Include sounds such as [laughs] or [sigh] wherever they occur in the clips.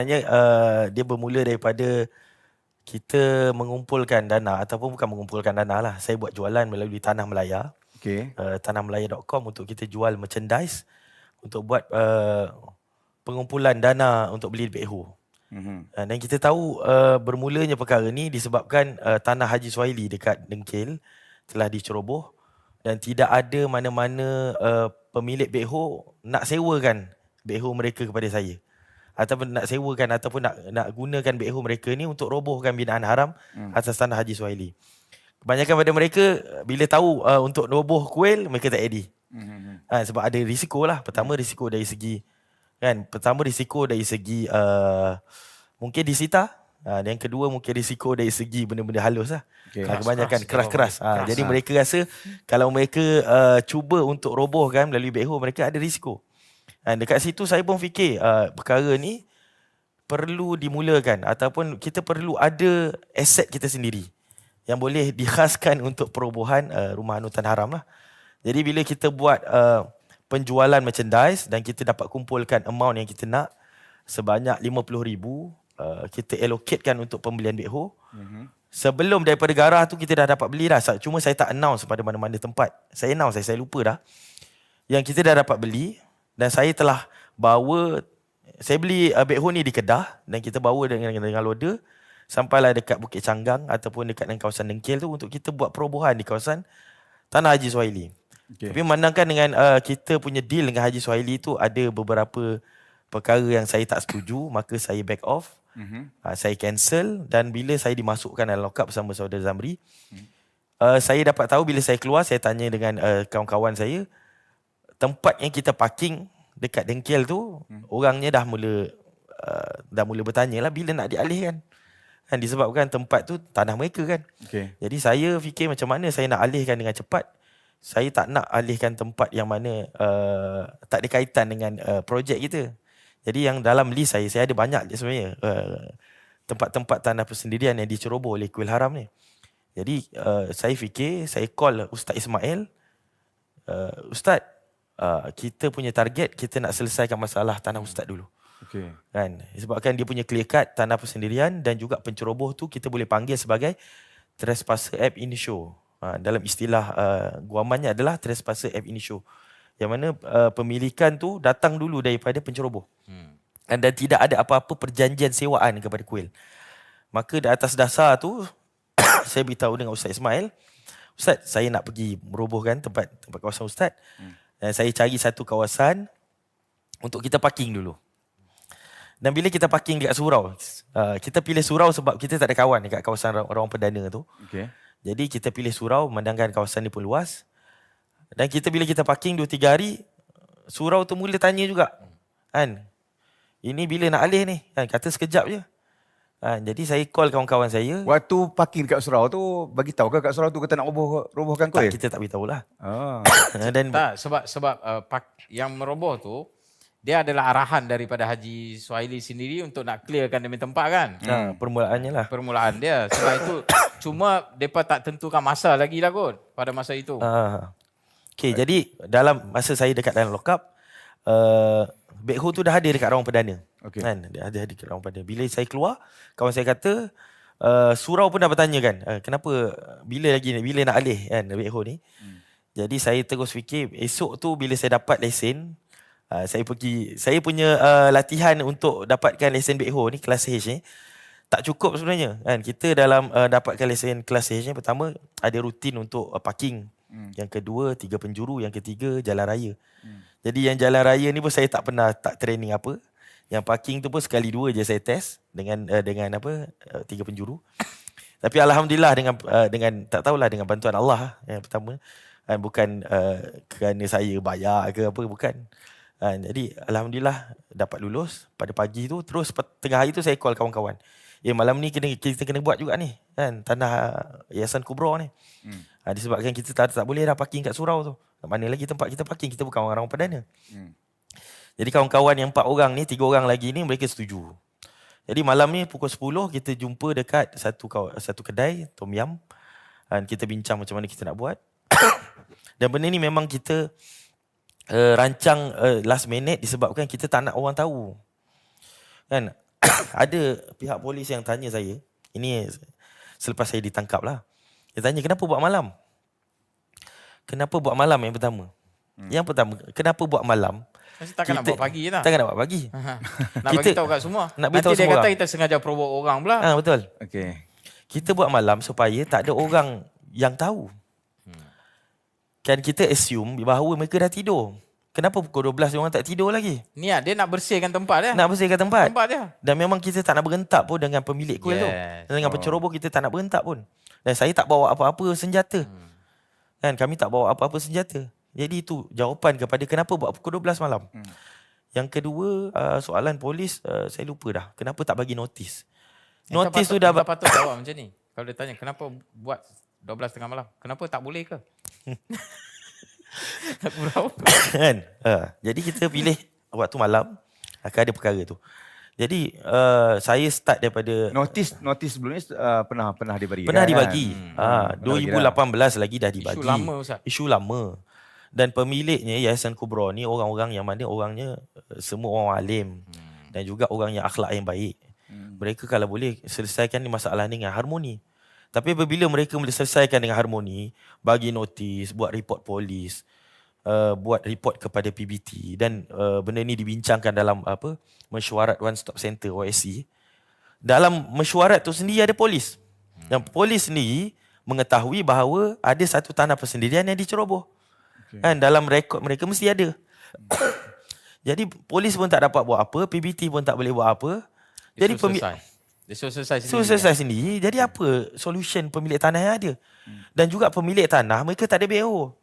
Sebenarnya uh, dia bermula daripada kita mengumpulkan dana ataupun bukan mengumpulkan dana lah. Saya buat jualan melalui Tanah Melaya. Okey. Uh, tanahmelaya.com untuk kita jual merchandise untuk buat uh, pengumpulan dana untuk beli backhoe. Mhm. Uh, dan kita tahu uh, bermulanya perkara ni disebabkan uh, tanah Haji Suhaili dekat Dengkil telah diceroboh dan tidak ada mana-mana uh, pemilik backhoe nak sewakan backhoe mereka kepada saya ataupun nak sewakan ataupun nak nak gunakan backhoe mereka ni untuk robohkan binaan haram Hmm. atas tanah Haji Suhaili. Kebanyakan pada mereka bila tahu uh, untuk roboh kuil mereka tak ready. Mhm. Ha, sebab ada risiko lah. Pertama risiko dari segi kan, pertama risiko dari segi uh, mungkin disita. Ha, dan yang kedua mungkin risiko dari segi benda-benda halus lah. Okey. Ha, kebanyakan keras, keras-keras. keras, Ha, jadi ha. mereka rasa kalau mereka uh, cuba untuk robohkan melalui backhoe mereka ada risiko. Ha, dekat situ saya pun fikir uh, perkara ni perlu dimulakan ataupun kita perlu ada aset kita sendiri yang boleh dikhaskan [laughs] untuk perobohan uh, rumah anutan haram lah. Jadi bila kita buat uh, penjualan merchandise dan kita dapat kumpulkan amount yang kita nak sebanyak RM50,000 uh, kita allocatekan untuk pembelian backhoe. Mhm. Sebelum daripada garah tu kita dah dapat beli dah. Cuma saya tak announce pada mana-mana tempat. Saya announce, saya, saya lupa dah. Yang kita dah dapat beli dan saya telah bawa saya beli uh, backhoe ni di Kedah dan kita bawa dengan dengan loader sampailah dekat Bukit Canggang ataupun dekat dengan kawasan Dengkil tu untuk kita buat perobohan di kawasan Tanah Haji Suhaili. Okey. Tapi memandangkan dengan uh, kita punya deal dengan Haji Suhaili tu ada beberapa perkara yang saya tak setuju, maka saya back off. Mhm. Uh, saya cancel dan bila saya dimasukkan dalam lockup bersama saudara Zamri, uh, saya dapat tahu bila saya keluar, saya tanya dengan uh, kawan-kawan saya, tempat yang kita parking dekat Dengkil tu, orangnya dah mula uh, dah mula bertanya lah bila nak dialihkan. Kan disebabkan tempat tu tanah mereka kan. Okey. Jadi saya fikir macam mana saya nak alihkan dengan cepat. Saya tak nak alihkan tempat yang mana uh, tak ada kaitan dengan uh, projek kita. Jadi yang dalam list saya, saya ada banyak je sebenarnya uh, tempat-tempat tanah persendirian yang diceroboh oleh kuil haram ni. Jadi uh, saya fikir, saya call Ustaz Ismail. Uh, Ustaz, uh, kita punya target, kita nak selesaikan masalah tanah Ustaz dulu. Okey. kan? Sebabkan dia punya clear cut tanah persendirian dan juga penceroboh tu kita boleh panggil sebagai trespasser ab initio ha, dalam istilah uh, guamannya adalah trespasser ab initio yang mana uh, pemilikan tu datang dulu daripada penceroboh. Hmm. dan tidak ada apa-apa perjanjian sewaan kepada kuil. Maka di atas dasar tu [coughs] saya beritahu dengan Ustaz Ismail Ustaz saya nak pergi merobohkan tempat tempat kawasan Ustaz. Hmm. Dan saya cari satu kawasan untuk kita parking dulu dan bila kita parking dekat surau, uh, kita pilih surau sebab kita tak ada kawan dekat kawasan Ra- Rawang Perdana tu. Okey. Jadi kita pilih surau memandangkan kawasan ni pun luas. Dan kita bila kita parking 2 3 hari, surau tu mula tanya juga. Kan? Ini bila nak alih ni? Kan kata sekejap je. Kan? Jadi saya call kawan-kawan saya. Waktu parking dekat surau tu bagi tahu ke kat surau tu kata nak roboh robohkan Tak, kuil? kita tak beritahu lah. Ah. [coughs] Dan Tak, sebab sebab uh, pak, yang meroboh tu dia adalah arahan daripada Haji Suhaili sendiri untuk nak clearkan demi tempat kan. ha, permulaannya lah. Permulaan dia. Sebab itu [coughs] cuma depa tak tentukan masa lagi lah kot pada masa itu. Ah. Okay, jadi dalam masa saya dekat dalam lockup, uh, backhoe tu dah ada dekat Rawang Perdana. Okey. Kan? Dia ada dekat Rawang Perdana. Bila saya keluar, kawan saya kata, uh, surau pun dah bertanya kan, uh, kenapa, bila lagi, bila nak alih kan backhoe ni. Hmm. Jadi saya terus fikir, esok tu bila saya dapat lesen, uh, saya pergi, saya punya uh, latihan untuk dapatkan lesen backhoe ni, kelas H ni, tak cukup sebenarnya kan kita dalam uh, dapatkan lesen kelas H ni pertama ada rutin untuk uh, parking Hmm. yang kedua tiga penjuru yang ketiga jalan raya hmm. jadi yang jalan raya ni pun saya tak pernah tak training apa yang parking tu pun sekali dua je saya test dengan uh, dengan apa uh, tiga penjuru [laughs] tapi alhamdulillah dengan uh, dengan tak tahulah dengan bantuan Allah lah, yang pertama kan bukan uh, kerana saya bayar ke apa bukan Ha, jadi Alhamdulillah dapat lulus pada pagi tu. Terus tengah hari tu saya call kawan-kawan. Eh malam ni kena, kita kena buat juga ni. Kan Tanah Yayasan Kubra ni. Hmm. Ha, disebabkan kita tak, tak boleh dah parking kat surau tu. Mana lagi tempat kita parking. Kita bukan orang perdana. Hmm. Jadi kawan-kawan yang empat orang ni, tiga orang lagi ni mereka setuju. Jadi malam ni pukul 10 kita jumpa dekat satu satu kedai Tom Yam. Dan kita bincang macam mana kita nak buat. [coughs] Dan benda ni memang kita uh, rancang uh, last minute disebabkan kita tak nak orang tahu. Kan? [coughs] ada pihak polis yang tanya saya, ini selepas saya ditangkap lah. Dia tanya, kenapa buat malam? Kenapa buat malam yang pertama? Hmm. Yang pertama, kenapa buat malam? Mesti takkan nak Kita- buat pagi tak? Takkan nak buat pagi. [laughs] nak Kita- bagi tahu kat semua. nak Nanti beritahu dia semua kata orang. kita sengaja provoke orang pula. Ah betul. Okey. Kita buat malam supaya tak ada orang yang tahu. Kan kita assume bahawa mereka dah tidur. Kenapa pukul 12 orang tak tidur lagi? Niat dia nak bersihkan tempat dia. Nak bersihkan tempat. tempat dia. Dan memang kita tak nak berentak pun dengan pemilik kuil tu. Yes. Dan dengan penceroboh kita tak nak berentak pun. Dan saya tak bawa apa-apa senjata. Hmm. Kan kami tak bawa apa-apa senjata. Jadi itu jawapan kepada kenapa buat pukul 12 malam. Hmm. Yang kedua uh, soalan polis uh, saya lupa dah. Kenapa tak bagi notis? Kita Notis patut, tu dah kita patut jawab macam ni. Kalau dia tanya kenapa buat 12 tengah malam? Kenapa tak boleh ke? [laughs] tak berapa. kan? Uh, jadi kita pilih waktu malam akan ada perkara tu. Jadi uh, saya start daripada Notis notis sebelum ni uh, pernah pernah diberi. Pernah kan? dibagi. Hmm. Ha, Pernah bagi 2018 lagi dah dibagi. lama, Ustaz. Isu lama. Dan pemiliknya Yayasan Kubra ni orang-orang yang mana orangnya eh, semua orang alim Hmm. dan juga orang yang akhlak yang baik. Mereka kalau boleh selesaikan ni masalah ni dengan harmoni. Tapi apabila mereka boleh selesaikan dengan harmoni, bagi notis, buat report polis, uh, buat report kepada PBT dan uh, benda ni dibincangkan dalam apa mesyuarat One Stop Center OSC. Dalam mesyuarat tu sendiri ada polis. Dan polis sendiri mengetahui bahawa ada satu tanah persendirian yang diceroboh. Okay. Kan dalam rekod mereka mesti ada. [coughs] Jadi polis pun tak dapat buat apa, PBT pun tak boleh buat apa. Dia Jadi suruh pemilik. Dia suruh selesai sendiri. selesai sendiri. Jadi apa solution pemilik tanah yang ada? Dan juga pemilik tanah mereka tak ada BO.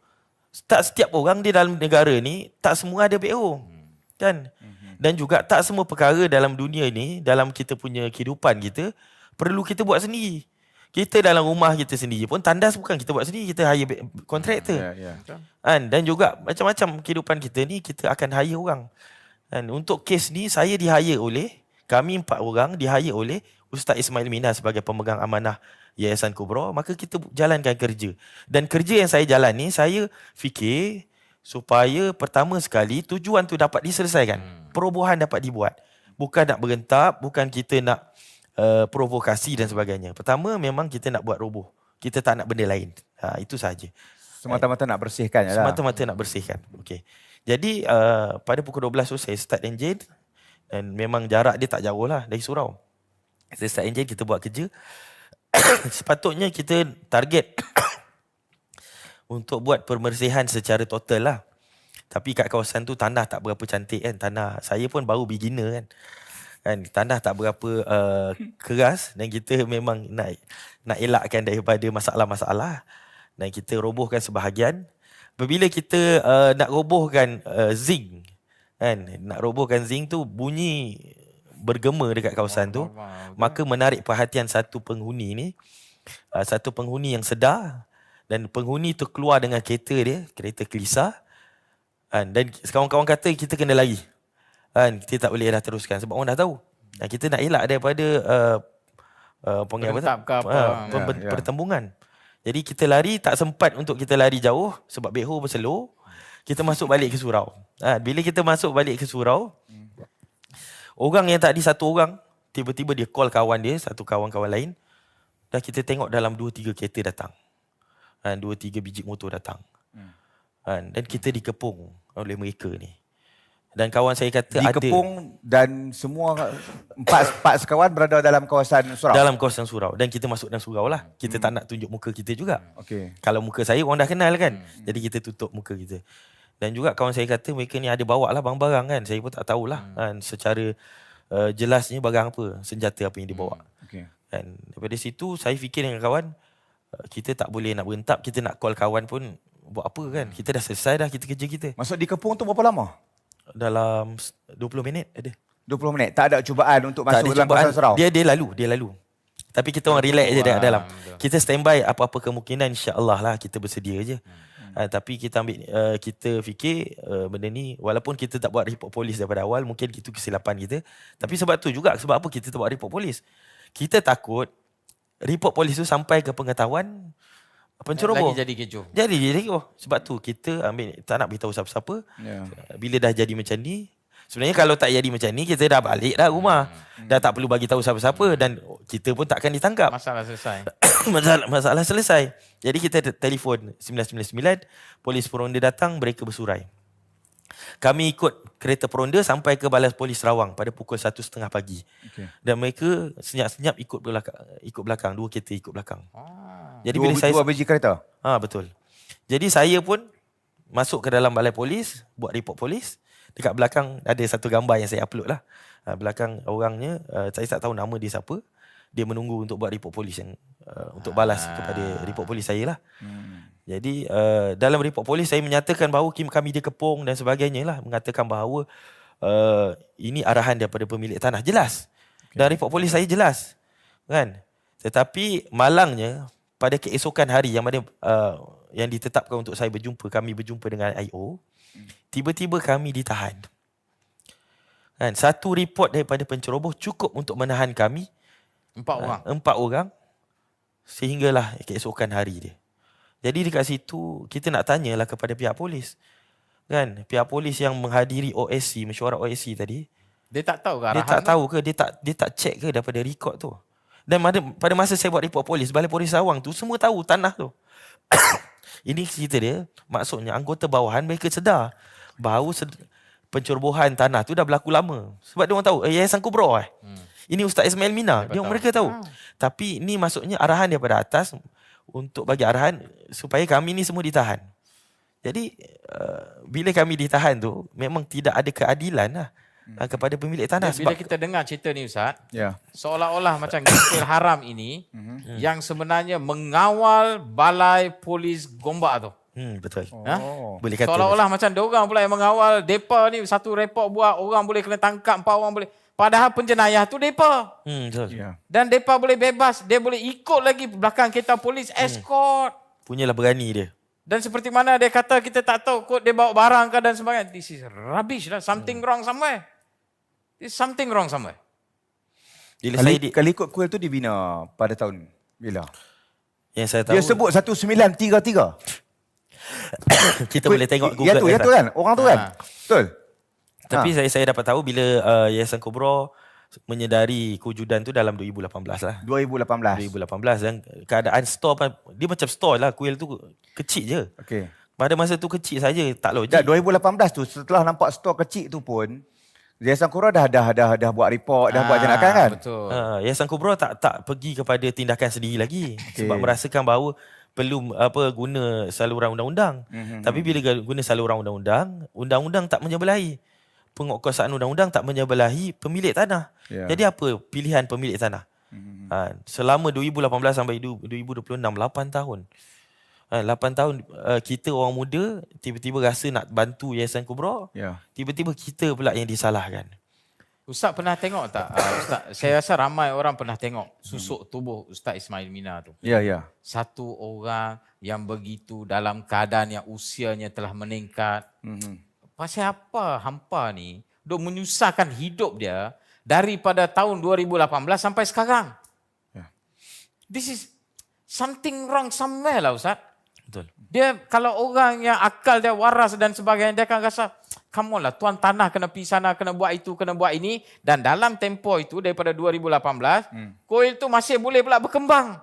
Tak setiap orang di dalam negara ni tak semua ada BO. Kan? Dan juga tak semua perkara dalam dunia ni, dalam kita punya kehidupan kita perlu kita buat sendiri. Kita dalam rumah kita sendiri pun tandas bukan kita buat sendiri, kita hire kontraktor. Ya, ya. Kan? Dan juga macam-macam kehidupan kita ni kita akan hire orang. Dan untuk kes ni saya di hire oleh kami empat orang di hire oleh Ustaz Ismail Mina sebagai pemegang amanah Yayasan Kubra, maka kita jalankan kerja. Dan kerja yang saya jalan ni saya fikir supaya pertama sekali tujuan tu dapat diselesaikan. Perobohan dapat dibuat. Bukan nak berentap, bukan kita nak uh, provokasi dan sebagainya. Pertama memang kita nak buat roboh. Kita tak nak benda lain. Ha, itu sahaja. Semata-mata nak bersihkan lah. Semata-mata nak bersihkan. Okey. Jadi uh, pada pukul 12 tu saya start engine dan memang jarak dia tak jauh lah dari surau. Saya start engine kita buat kerja. [coughs] Sepatutnya kita target [coughs] untuk buat pembersihan secara total lah. Tapi kat kawasan tu tanah tak berapa cantik kan. Tanah saya pun baru beginner kan. Kan tanah tak berapa uh, keras dan kita memang nak nak elakkan daripada masalah-masalah. Dan kita robohkan sebahagian. Apabila kita uh, nak robohkan uh, zinc kan, nak robohkan zinc tu bunyi bergema dekat kawasan tu, maka menarik perhatian satu penghuni ni, uh, satu penghuni yang sedar. Dan penghuni tu keluar dengan kereta dia, kereta kelisa kan, dan kawan-kawan kata kita kena lari. Kan, kita tak boleh dah teruskan sebab orang dah tahu. Dan kita nak elak daripada uh, uh, panggil apa apa. Ah, Ya, pemben- ya. pertembungan. Jadi kita lari tak sempat untuk kita lari jauh sebab beho berselo. Kita masuk balik ke surau. Ha, bila kita masuk balik ke surau, orang yang tadi satu orang, tiba-tiba dia call kawan dia, satu kawan-kawan lain. Dan kita tengok dalam dua tiga kereta datang. Ha, dua tiga biji motor datang. Ha, dan kita dikepung oleh mereka ni. Dan kawan saya kata ada Dikepung dan semua empat empat sekawan berada dalam kawasan surau. dalam kawasan surau. Dan kita masuk dalam surau lah. Kita tak nak tunjuk muka kita juga. Okey. Kalau muka saya orang dah kenal kan. Jadi kita tutup muka kita. Dan juga kawan saya kata mereka ni ada bawa lah barang-barang kan. Saya pun tak tahulah kan secara uh, jelasnya barang apa, senjata apa yang dibawa. Okey. Dan daripada situ saya fikir dengan kawan uh, kita tak boleh nak berentap, kita nak call kawan pun buat apa kan. Kita dah selesai dah kita kerja kita. Masuk dikepung tu berapa lama? Dalam s- 20 minit ada. 20 minit. Tak ada cubaan untuk tak masuk dalam cubaan. surau. Dia dia lalu, dia lalu. Tapi kita orang relax je dekat dalam. betul. Kita standby apa-apa kemungkinan insya-Allah lah kita bersedia je. Uh, tapi kita ambil uh, kita fikir uh, benda ni walaupun kita tak buat report polis daripada awal mungkin itu kesilapan kita. Tapi sebab tu juga sebab apa kita tak buat report polis. Kita takut report polis tu sampai ke pengetahuan penceroboh. Lagi jadi kecoh. Jadi jadi oh sebab tu kita ambil tak nak beritahu siapa-siapa. Ya. Bila dah jadi macam ni Sebenarnya kalau tak jadi macam ni kita dah balik dah rumah. Dah tak perlu bagi tahu siapa-siapa dan kita pun takkan ditangkap. Masalah selesai. [coughs] masalah, masalah selesai. Jadi kita te- telefon 999, polis peronda datang, mereka bersurai. Kami ikut kereta peronda sampai ke balas polis Rawang pada pukul 1.30 pagi. Okey. Dan mereka senyap-senyap ikut belakang, ikut belakang, dua kereta ikut belakang. Ah. Jadi Dua, bila saya dua biji kereta. ha betul. Jadi saya pun masuk ke dalam balai polis, buat report polis. Dekat belakang ada satu gambar yang saya upload lah. Ha, belakang orangnya uh, saya tak tahu nama dia siapa. Dia menunggu untuk buat report polis yang uh, untuk balas kepada report polis saya lah. Hmm. Jadi uh, dalam report polis saya menyatakan bahawa kim kami dikepung dan sebagainya lah mengatakan bahawa uh, ini arahan daripada pemilik tanah jelas. Dan report polis saya jelas. Kan? Tetapi malangnya pada keesokan hari yang mana uh, yang ditetapkan untuk saya berjumpa kami berjumpa dengan IO tiba-tiba kami ditahan. Kan? Satu report daripada penceroboh cukup untuk menahan kami Empat orang. Uh, empat orang sehinggalah keesokan hari dia. Jadi dekat situ kita nak tanyalah kepada pihak polis. Kan? Pihak polis yang menghadiri OSC, mesyuarat OSC tadi, Dia tak tahu ke dia arahan tak tu? tahu ke dia tak dia tak check ke daripada rekod tu. Dan pada, pada masa saya buat report polis, balai polis Sawang tu semua tahu tanah tu. [coughs] Ini cerita dia, maksudnya anggota bawahan mereka sedar bahawa sed- pencerobohan tanah tu dah berlaku lama. Sebab dia orang tahu, eh, Yayasan Kubra eh. Hmm. Ini Ustaz Ismail Mina. Dia Mereka tahu. mereka tahu. Tapi ni maksudnya arahan daripada atas untuk bagi arahan supaya kami ni semua ditahan. Jadi uh, bila kami ditahan tu memang tidak ada keadilan lah uh, kepada pemilik tanah Bila sebab kita dengar cerita ni Ustaz, Ya. seolah-olah macam gangster haram ini Mhm. yang sebenarnya mengawal balai polis Gombak tu. hmm, betul. Ha? Oh. Boleh kata Seolah-olah macam dia orang pula yang mengawal depa ni satu report buat orang boleh kena tangkap, empat orang boleh. Padahal penjenayah tu depa. Hmm, betul. Ya. Dan depa boleh bebas, dia boleh ikut lagi belakang kereta polis escort. Punyalah berani dia. Dan seperti mana dia kata kita tak tahu kot dia bawa barang ke dan sebagainya. This is rubbish lah. Something wrong somewhere. There's something wrong somewhere. Bila saya Kali, di, kali ikut kuil tu dibina pada tahun bila? yang saya tahu Dia sebut 1933. [coughs] kita boleh tengok Google. Ya tu, ya tu kan. Orang tu kan. Ha. Betul. Tapi Ha. saya saya dapat tahu bila uh, Yayasan Kubra menyedari kewujudan tu dalam 2018 lah. 2018. 2018 dan keadaan store pun dia macam store lah kuil tu kecil je. Okey. Pada masa tu kecil saja tak logik. Tak 2018 tu setelah nampak stor kecil tu pun Yayasan Kura dah dah dah dah buat report, dah buat tindakan kan? Ah, Betul. Uh, Yayasan Kubra tak tak pergi kepada tindakan sendiri lagi okay. sebab merasakan bahawa perlu apa guna saluran undang-undang. Mhm. Tapi bila guna saluran undang-undang, undang-undang tak menyebelahi. Penguatkuasaan undang-undang tak menyebelahi pemilik tanah. Ya. Jadi apa pilihan pemilik tanah? Mhm. Ha, selama 2018 sampai du- 2026 8 tahun. Ha, 8 tahun uh, kita orang muda tiba-tiba rasa nak bantu Yayasan Kubra, Ya. tiba-tiba kita pula yang disalahkan. Ustaz pernah tengok tak? Uh, Ustaz, saya rasa ramai orang pernah tengok susuk tubuh Ustaz Ismail Mina tu. Ya, ya. Satu orang yang begitu dalam keadaan yang usianya telah meningkat. Mhm. Pasal apa hampa ni duk menyusahkan hidup dia daripada tahun 2018 sampai sekarang? Ya. This is something wrong somewhere lah Ustaz. Betul. Dia kalau orang yang akal dia waras dan sebagainya dia akan rasa come on lah tuan tanah kena pergi sana kena buat itu kena buat ini dan dalam tempoh itu daripada 2018 hmm. koil tu masih boleh pula berkembang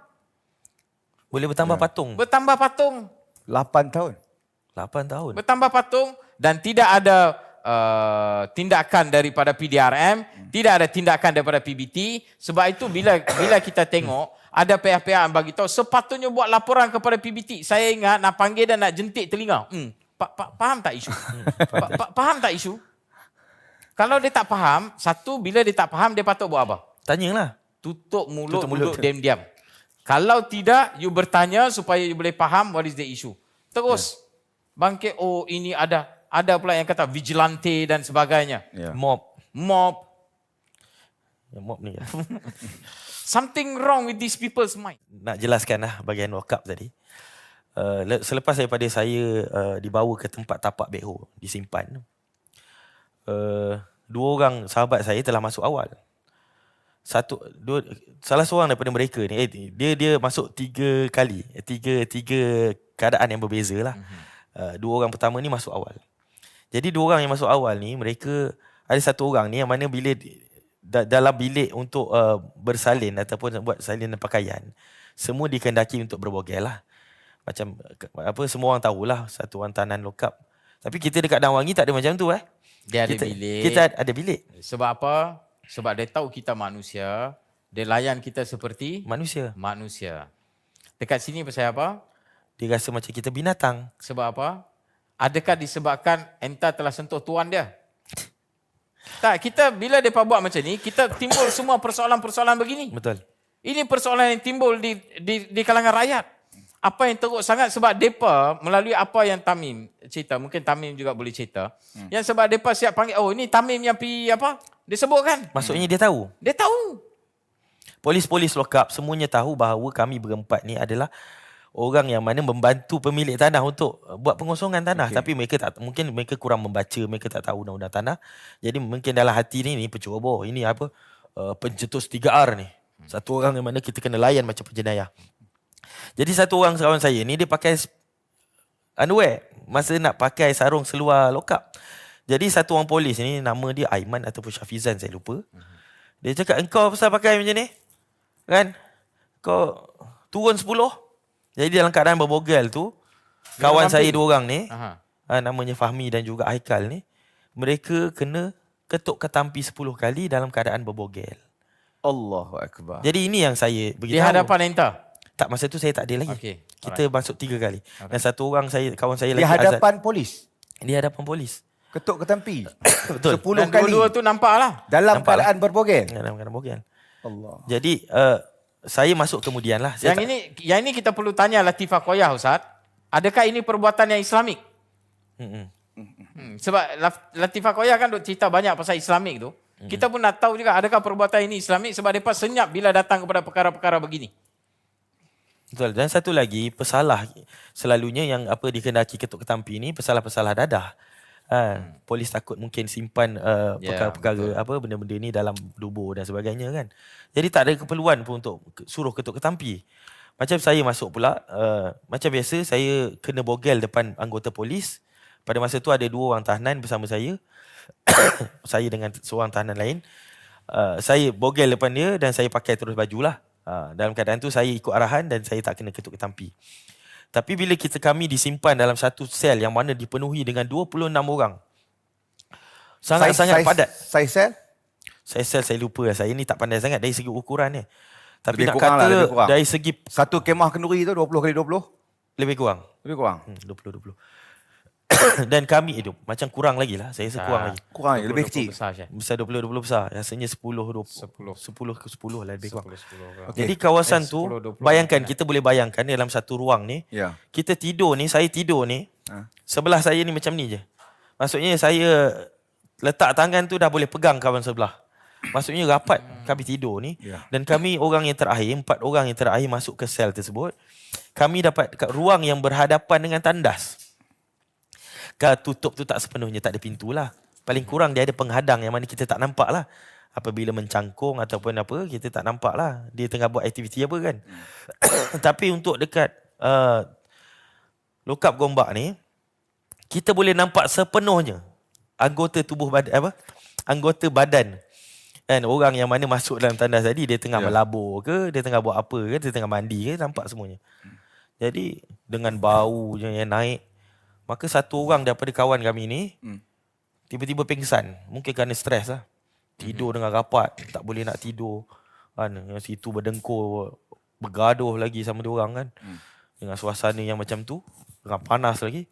Boleh bertambah patung. bertambah patung 8 tahun. 8 tahun. bertambah patung dan tidak ada uh, tindakan daripada PDRM, hmm. tidak ada tindakan daripada PBT. Sebab itu bila bila kita tengok ada pihak-pihak yang bagi tahu sepatutnya buat laporan kepada PBT. Saya ingat nak panggil dan nak jentik telinga. Hmm, pa, pa, faham tak isu? [laughs] Pa, pa, faham tak isu? Kalau dia tak faham, satu bila dia tak faham dia patut buat apa? Tanyalah. Tutup mulut, Tutup mulut. diam-diam. Kalau tidak, you bertanya supaya you boleh faham what is the issue. Terus bangkit, oh ini ada ada pula yang kata vigilante dan sebagainya. Ya. Mob. Mob. Ya, mob ni. [laughs] Something wrong with these people's mind. Nak jelaskan lah bahagian wakaf tadi. Uh, le- selepas daripada saya uh, dibawa ke tempat tapak beho, disimpan. Uh, dua orang sahabat saya telah masuk awal. Satu dua salah seorang daripada mereka ni eh, dia dia masuk tiga kali, tiga tiga keadaan yang berbeza lah. Uh, dua orang pertama ni masuk awal. Jadi dua orang yang masuk awal ni mereka ada satu orang ni yang mana bila da- dalam bilik untuk uh, bersalin ataupun buat salinan pakaian, semua dikendaki untuk berbogel lah. Macam apa semua orang tahulah satu orang tahanan lokap. Tapi kita dekat Danwangi tak ada macam tu eh. Dia ada kita, bilik. Kita ada bilik. Sebab apa? Sebab dia tahu kita manusia. Dia layan kita seperti Manusia. manusia. Dekat sini pasal apa? Dia rasa macam kita binatang. Sebab apa? Adakah disebabkan entah telah sentuh tuan dia? Tak, kita bila mereka buat macam ni, kita timbul semua persoalan-persoalan begini. Betul. Ini persoalan yang timbul di, di, di kalangan rakyat. Apa yang teruk sangat sebab mereka melalui apa yang Tamim cerita, mungkin Tamim juga boleh cerita. Hmm. Yang sebab mereka siap panggil, oh ini Tamim yang pi apa? Dia sebutkan. Maksudnya dia tahu. Dia tahu. Polis-polis lokap semuanya tahu bahawa kami berempat ni adalah orang yang mana membantu pemilik tanah untuk uh, buat pengosongan tanah. Okay. tapi mereka tak mungkin mereka kurang membaca mereka tak tahu undang-undang tanah. Jadi mungkin dalam hati ni ni penceroboh. Ini apa? Uh, pencetus 3R ni. Satu orang yang mana kita kena layan macam penjenayah. Jadi satu orang kawan saya ni dia pakai underwear. Masa nak pakai sarung seluar lokap. Jadi satu orang polis ni nama dia Aiman ataupun Syafizan saya lupa. Dia cakap engkau pasal pakai macam ni? Kan? Kau turun 10 jadi dalam keadaan berbogel tu kawan saya dua orang ni Aha. uh, namanya Fahmi dan juga Haikal ni mereka kena ketuk ketampi 10 kali dalam keadaan berbogel. Allahu Akbar. Jadi ini yang saya Di beritahu. hadapan entah. Tak masa tu saya tak ada lagi. Okey, Kita masuk tiga kali. Dan satu orang saya kawan saya Di lagi Azad. hadapan polis. Di hadapan polis. Ketuk ke tempi. [coughs] Betul. Sepuluh Dan kali. dua-dua tu nampak lah. Dalam Nampak keadaan berbogel. Dalam keadaan berbogel. Allah. Jadi uh, saya masuk kemudian lah. Saya Yang tak- ini yang ini kita perlu tanya Latifah Koyah Ustaz. Adakah ini perbuatan yang Islamik? Mm-mm. Hmm, sebab Latifah Koyah kan duk cerita banyak pasal Islamik tu. Hmm. Kita pun nak tahu juga adakah perbuatan ini Islamik sebab mereka senyap bila datang kepada perkara-perkara begini. Betul. Dan satu lagi, pesalah selalunya yang apa dikendaki ketuk ketampi ni pesalah-pesalah dadah. Ha, polis takut mungkin simpan uh, Ya, perkara-perkara apa benda-benda ni dalam dubur dan sebagainya kan. Jadi tak ada keperluan pun untuk suruh ketuk ketampi. Macam saya masuk pula, uh, macam biasa saya kena bogel depan anggota polis. Pada masa tu ada dua orang tahanan bersama saya. [coughs] saya dengan seorang tahanan lain. Uh, saya bogel depan dia dan saya pakai terus baju lah. Uh, dalam keadaan tu saya ikut arahan dan saya tak kena ketuk ketampi. Tapi bila kita kami disimpan dalam satu sel yang mana dipenuhi dengan 26 orang. Sangat-sangat Saiz- padat. Saiz sel? Saya sel saya lupa lah. Saya ni tak pandai sangat dari segi ukuran ni. Tapi Lebih nak kurang kata lah, lebih kurang. dari segi Satu kemah kenduri tu 20 kali 20? lebih kurang. Lebih kurang. Hmm, 20 20. [coughs] dan kami hidup macam kurang lagi lah. Saya rasa kurang Ah, lagi. Kurang, 20, lebih 20 kecil. Besar je. Besar 20 20 besar. Rasanya 10 20 10. 10 ke 10 lah lebih kurang. 10, 10. Okey. Jadi kawasan Eh, tu 10, 20 bayangkan mungkin kita boleh bayangkan dalam satu ruang ni Ya. kita tidur ni saya tidur ni Ha. sebelah saya ni macam ni je. Maksudnya saya letak tangan tu dah boleh pegang kawan sebelah. Maksudnya rapat kami tidur ni Ya. dan kami orang yang terakhir, empat orang yang terakhir masuk ke sel tersebut. Kami dapat kat ruang yang berhadapan dengan tandas. Kalau tutup tu tak sepenuhnya tak ada pintu lah. Paling kurang dia ada penghadang yang mana kita tak nampak lah. Apabila mencangkung ataupun apa, kita tak nampak lah. Dia tengah buat aktiviti apa kan. [coughs] Tapi untuk dekat uh, lokap gombak ni, kita boleh nampak sepenuhnya anggota tubuh badan apa? Anggota badan kan orang yang mana masuk dalam tandas tadi dia tengah Ya. melabur ke, dia tengah buat apa ke, dia tengah mandi ke, nampak semuanya. Jadi dengan bau je yang naik, maka satu orang daripada kawan kami ni Hmm. tiba-tiba pingsan, mungkin kerana stres lah. Tidur dengan rapat, tak boleh nak tidur. Kan, yang situ berdengkur, bergaduh lagi sama dia orang kan. Hmm. Dengan suasana yang macam tu, dengan panas lagi.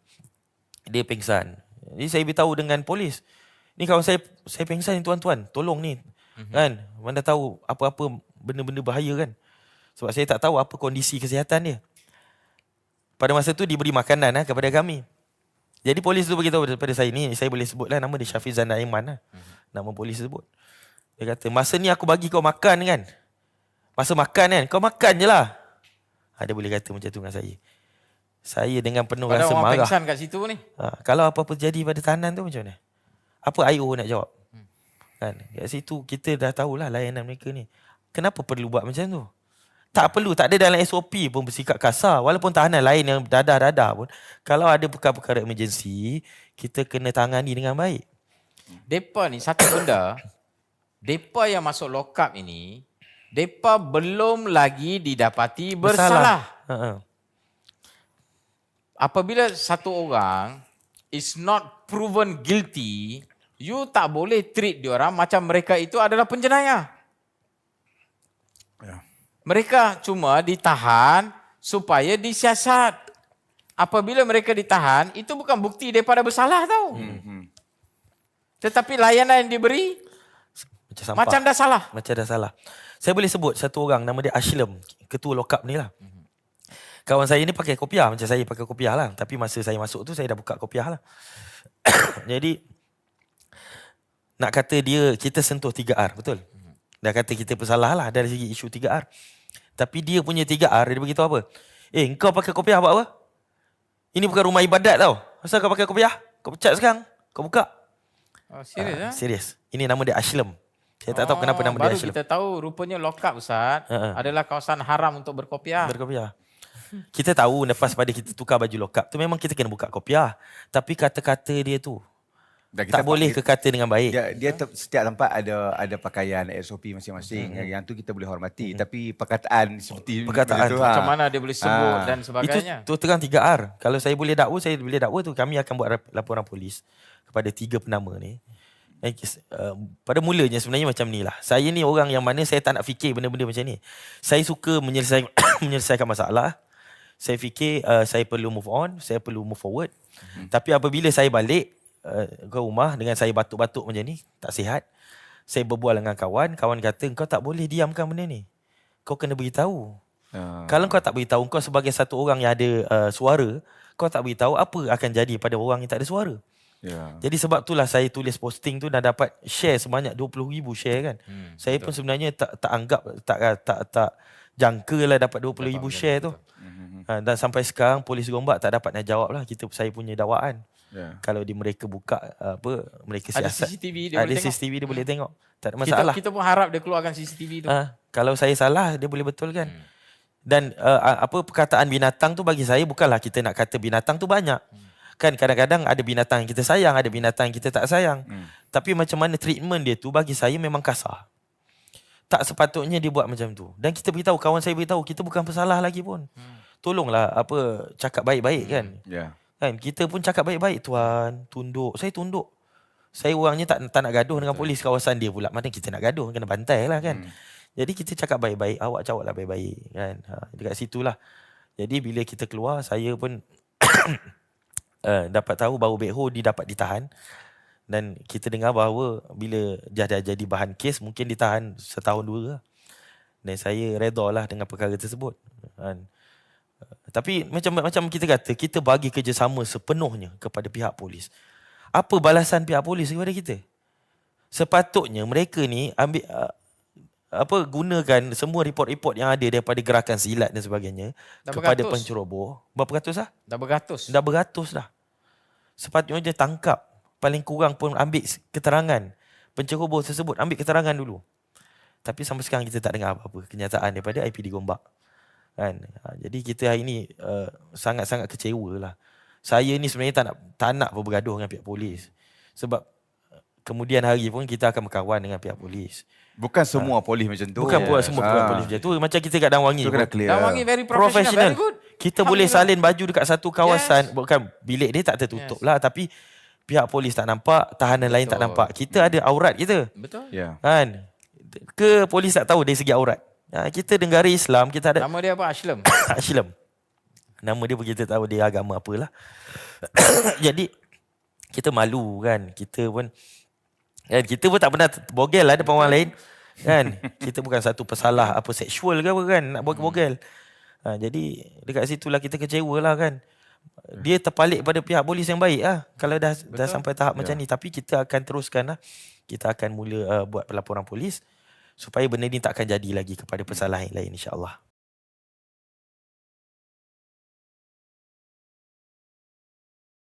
Dia pingsan. Jadi saya beritahu dengan polis. Ni kawan saya, saya pingsan ni tuan-tuan. Tolong ni. Mm-hmm. Kan? Mana tahu apa-apa benda-benda bahaya kan. Sebab saya tak tahu apa kondisi kesihatan dia. Pada masa tu diberi makanan lah kepada kami. Jadi polis tu beritahu kepada saya ni, saya boleh sebutlah nama dia Syafiz Zana Aiman lah. Nama polis sebut. Dia kata, masa ni aku bagi kau makan kan. Masa makan kan, kau makan je lah. Ha, dia boleh kata macam tu dengan saya. Saya dengan penuh Ada rasa orang marah. kat situ ni. Ha, kalau apa-apa jadi pada tahanan tu macam mana? Apa IO nak jawab? Hmm. Kan? Kat situ kita dah tahulah layanan mereka ni. Kenapa perlu buat macam tu? Tak perlu, tak ada dalam SOP pun bersikap kasar. Walaupun tahanan lain yang dadah-dadah pun. Kalau ada perkara-perkara emergency, kita kena tangani dengan baik. Depa ni satu benda, depa yang masuk lock up ini, depa belum lagi didapati bersalah. Ha-ha. Apabila satu orang is not proven guilty, you tak boleh treat diorang macam mereka itu adalah penjenayah. Ya. Mereka cuma ditahan supaya disiasat. Apabila mereka ditahan, itu bukan bukti daripada bersalah tau. Hmm. Tetapi layanan yang diberi Macam sampah. macam dah salah. Macam dah salah. Saya boleh sebut satu orang nama dia Ashlam, ketua lokap ni lah. Kawan saya ni pakai kopiah macam saya pakai kopiah lah. Tapi masa saya masuk tu saya dah buka kopiah lah. [coughs] Jadi nak kata dia kita sentuh 3R, betul? Dah kata kita bersalah lah dari segi isu 3R. Tapi dia punya 3R dia beritahu apa? Eh kau pakai kopiah buat apa? Ini bukan rumah ibadat tau. Asal kau pakai kopiah? Kau pecat sekarang. Kau buka. Oh, serius Ah, ah? Serius. Ini nama dia Ashlam. Saya tak tahu kenapa nama dia baru Ashlam. kita tahu rupanya lock up Ustaz ha. adalah kawasan haram untuk berkopiah. Berkopiah. Kita tahu lepas pada kita tukar baju lokap tu memang kita kena buka kopiah. Tapi kata-kata dia tu Dan tak boleh ke kata dengan baik. Dia, dia te- setiap tempat ada ada pakaian SOP masing-masing. Yang, yang tu kita boleh hormati. Tapi perkataan seperti Perkataan tu, tu, ha. Macam mana dia boleh sebut Ah. dan Itu sebagainya. tu terang 3R. Kalau saya boleh dakwa, saya boleh dakwa tu kami akan buat laporan polis kepada tiga penama ni. Eh, uh, pada mulanya sebenarnya macam ni lah. Saya ni orang yang mana saya tak nak fikir benda-benda macam ni. Saya suka menyelesaikan, [coughs] menyelesaikan masalah. Saya fikir uh, saya perlu move on, saya perlu move forward. Hmm. Tapi apabila saya balik uh, ke rumah dengan saya batuk-batuk macam ni, tak sihat. Saya berbual dengan kawan, kawan kata kau tak boleh diamkan benda ni. Kau kena beritahu. Ah. Kalau kau tak beritahu, kau sebagai satu orang yang ada uh, suara, kau tak beritahu apa akan jadi pada orang yang tak ada suara. Ya. Jadi sebab itulah saya tulis posting tu dan dapat share sebanyak 20,000 share kan. Hmm, saya pun sebenarnya tak tak anggap tak tak tak jangka lah dapat 20,000 share tu. Ha, dan sampai sekarang polis Gombak tak dapat nak jawab lah kita saya punya dakwaan. Ya. Kalau di mereka buka uh, apa mereka Ada siasat. CCTV dia ada boleh tengok. CCTV dia boleh tengok. Tak ada Kita, masalah. kita pun harap dia keluarkan CCTV tu. Ha, kalau saya salah dia boleh betulkan. Hmm. Dan uh, apa perkataan binatang tu bagi saya bukanlah kita nak kata binatang tu banyak. Hmm. Kan kadang-kadang ada binatang yang kita sayang, ada binatang yang kita tak sayang. Hmm. Tapi macam mana treatment dia tu bagi saya memang kasar. Tak sepatutnya dia buat macam tu. Dan kita beritahu kawan saya beritahu kita bukan pesalah lagi pun. Hmm. Tolonglah apa cakap baik-baik kan. Ya. Kan kita pun cakap baik-baik tuan, tunduk. Saya tunduk. Saya orangnya tak tak nak gaduh dengan polis kawasan dia pula. Mana kita nak gaduh kena bantai lah kan. Hmm. Jadi kita cakap baik-baik, awak jawablah baik-baik kan. Ha, dekat situlah. Jadi bila kita keluar saya pun uh, [coughs] dapat tahu bahawa Bek Ho dia dapat ditahan dan kita dengar bahawa bila dia dah jadi bahan kes mungkin ditahan setahun dua lah. Dan saya redha lah dengan perkara tersebut. Kan. Tapi macam macam kita kata kita bagi kerjasama sepenuhnya kepada pihak polis. Apa balasan pihak polis kepada kita? Sepatutnya mereka ni ambil uh, apa gunakan semua report-report yang ada daripada gerakan silat dan sebagainya Dah kepada beratus. penceroboh. Berapa ratus lah? Dah beratus. Dah beratus dah. Sepatutnya dia tangkap. Paling kurang pun ambil keterangan. Penceroboh tersebut ambil keterangan dulu. Tapi sampai sekarang kita tak dengar apa-apa kenyataan daripada IPD Gombak. Kan? Ha, jadi kita hari ni uh, sangat-sangat kecewa lah. Saya ni sebenarnya tak nak, tak nak pun bergaduh dengan pihak polis. Sebab kemudian hari pun kita akan berkawan dengan pihak polis. Bukan semua polis macam tu. Bukan pula semua pihak Ah. polis macam tu. Macam kita kat Dangwangi Tu kena pun. clear. Dah wangi very professional. professional. Very good. Kita boleh salin baju dekat satu kawasan. Yes. Bukan bilik dia tak tertutup lah. Tapi pihak polis tak nampak, tahanan lain tak Betul. nampak. Kita ada aurat kita. Betul. Ya. Kan? Ke polis tak tahu dari segi aurat. Ha, kita negara Islam, kita ada Nama dia apa? Ashlam. [coughs] Aslam. Nama dia pun kita tahu dia agama apalah. [coughs] Jadi kita malu kan. Kita pun kan kita pun tak pernah bogel lah depan orang lain. Kan? Kita bukan satu pesalah apa seksual ke apa kan nak bogel-bogel. Ha, jadi dekat situlah kita kecewa lah kan. Dia terpalik pada pihak polis yang baik lah. Kalau dah dah sampai tahap macam ni. Tapi kita akan teruskan lah. Kita akan mula uh, buat pelaporan polis. Supaya benda ni tak akan jadi lagi kepada pesalah yang lain insyaAllah.